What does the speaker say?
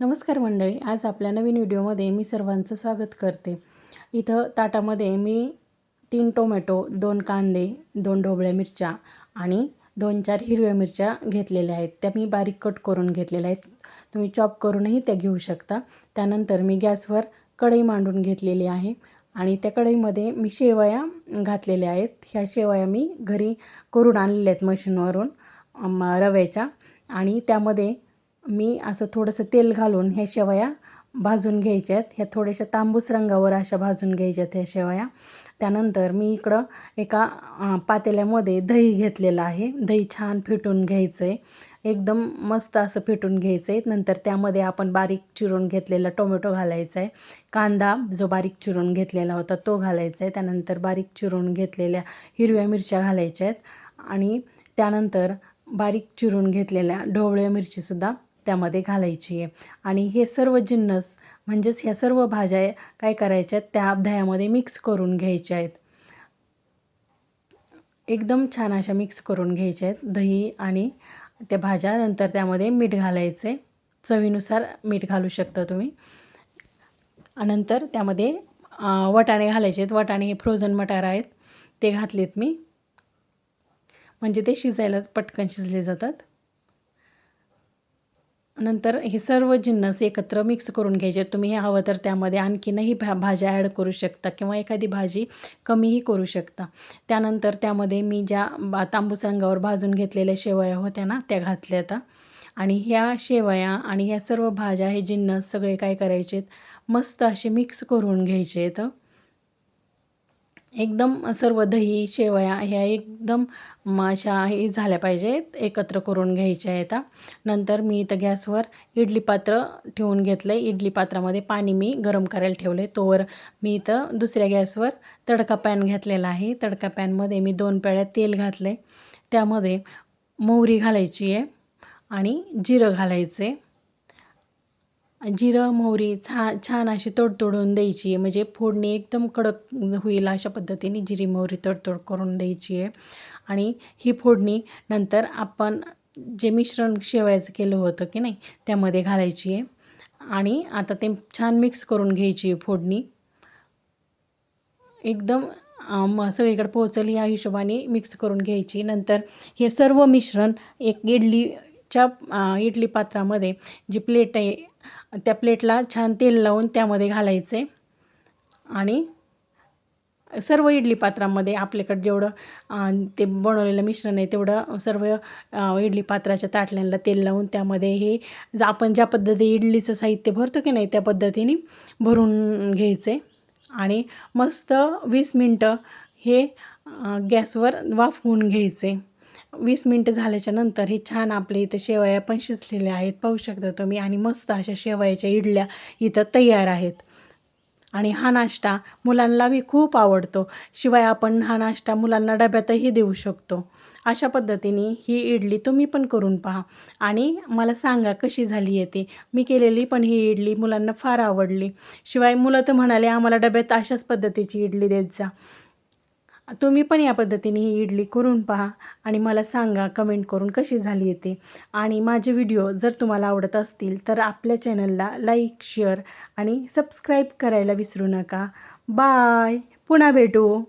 नमस्कार मंडळी आज आपल्या नवीन व्हिडिओमध्ये मी सर्वांचं स्वागत करते. इथं ताटामध्ये मी तीन टोमॅटो दोन कांदे दोन ढोबळ्या मिरच्या आणि दोन चार हिरव्या मिरच्या घेतलेल्या आहेत. त्या मी बारीक कट करून घेतलेल्या आहेत. तुम्ही चॉप करूनही त्या घेऊ शकता. त्यानंतर मी गॅसवर कढई मांडून घेतलेली आहे आणि त्या कढईमध्ये मी शेवया घातलेल्या आहेत. ह्या शेवया मी घरी करून आणलेल्या आहेत मशीनवरून रव्याच्या आणि त्यामध्ये मी असं थोडंसं तेल घालून ह्या शेवया भाजून घ्यायच्या आहेत ह्या थोड्याशा तांबूस रंगावर अशा भाजून घ्यायच्या आहेत ह्या शेवया. त्यानंतर मी इकडं एका पातेल्यामध्ये दही घेतलेलं आहे. दही छान फेटून घ्यायचं आहे एकदम मस्त असं फेटून घ्यायचं आहे नंतर त्यामध्ये आपण बारीक चिरून घेतलेला टोमॅटो घालायचा आहे कांदा जो बारीक चिरून घेतलेला होता तो घालायचा आहे त्यानंतर बारीक चिरून घेतलेल्या हिरव्या मिरच्या घालायच्या आहेत आणि त्यानंतर बारीक चिरून घेतलेल्या ढोवळ्या मिरचीसुद्धा त्यामध्ये घालायची आहे. आणि हे सर्व जिन्नस म्हणजेच ह्या सर्व भाज्या काय करायच्या आहेत त्या दह्यामध्ये मिक्स करून घ्यायच्या आहेत. एकदम छान अशा मिक्स करून घ्यायच्या आहेत. दही आणि त्या भाज्या नंतर त्यामध्ये मीठ घालायचे. चवीनुसार मीठ घालू शकता तुम्ही. नंतर त्यामध्ये वटाणे घालायचे आहेत. वटाणे हे फ्रोझन मटार आहेत. ते घातलेत मी. म्हणजे ते शिजायला पटकन शिजले जातात. नंतर हे सर्व जिन्नस एकत्र मिक्स करून घ्यायचे तुम्ही हे हवं तर त्यामध्ये आणखीनही भा भाज्या ॲड करू शकता किंवा एखादी भाजी कमीही करू शकता. त्यानंतर त्यामध्ये मी ज्या बा तांबूस रंगावर भाजून घेतलेल्या शेवया होत्या ना त्या घातल्या आता. आणि ह्या शेवया आणि ह्या सर्व भाज्या हे जिन्नस सगळे काय करायचे आहेत मस्त असे मिक्स करून घ्यायचे आहेत एकदम सर्व दही शेवया ह्या एकदम माशा हे झाल्या पाहिजेत एकत्र करून घ्यायच्या आहेत नंतर मी इथं गॅसवर इडली पात्र ठेवून घेतलं आहे इडली पात्रामध्ये पाणी मी गरम करायला ठेवलं आहे तोवर मी इथं दुसऱ्या गॅसवर तडका पॅन घातलेला आहे. तडका पॅनमध्ये मी दोन पेळ्या तेल घातलं आहे त्यामध्ये मोहरी घालायची आहे आणि जिरं घालायचं आहे जिरं मोहरी छा छान अशी तडतडून द्यायची आहे. म्हणजे फोडणी एकदम कडक होईल अशा पद्धतीने जिरी मोहरी तडतड करून द्यायची आहे. आणि ही फोडणी नंतर आपण जे मिश्रण शेवायचं केलं होतं की नाही त्यामध्ये घालायची आहे. आणि आता ते छान मिक्स करून घ्यायची आहे फोडणी. एकदम सगळीकडे पोहोचेल या हिशोबाने मिक्स करून घ्यायची. नंतर हे सर्व मिश्रण एक इडली च्या इडली पात्रामध्ये जी प्लेट आहे त्या प्लेटला छान तेल लावून त्यामध्ये घालायचे. आणि सर्व इडली पात्रामध्ये आपल्याकडे जेवढं ते बनवलेलं मिश्रण आहे तेवढं सर्व इडली पात्राच्या ताटल्यांना तेल लावून त्यामध्ये हे आपण ज्या पद्धती इडलीचं साहित्य भरतो की नाही त्या पद्धतीने भरून घ्यायचे. आणि मस्त वीस मिनटं हे गॅसवर गॅसवर वाफवून घ्यायचे. वीस मिनटं झाल्याच्यानंतर हे छान आपले इथं शेवया पण शिजलेल्या आहेत. पाहू शकता तुम्ही. आणि मस्त अशा शेवयाच्या इडल्या इथं तयार आहेत. आणि हा नाश्ता मुलांना बी खूप आवडतो. शिवाय आपण हा नाश्ता मुलांना डब्यातही देऊ शकतो. अशा पद्धतीने ही इडली तुम्ही पण करून पहा. आणि मला सांगा कशी झाली आहे ती? मी केलेली पण ही इडली मुलांना फार आवडली. शिवाय मुलं तर म्हणाले आम्हाला डब्यात अशाच पद्धतीची इडली देत जा. तुम्ही पण या पद्धतीने ही इडली करून पहा आणि मला सांगा कमेंट करून कशी झाली येते आणि माझे व्हिडिओ जर तुम्हाला आवडत असतील तर आपल्या चॅनलला लाईक शेअर आणि सबस्क्राईब करायला विसरू नका. बाय पुन्हा भेटू.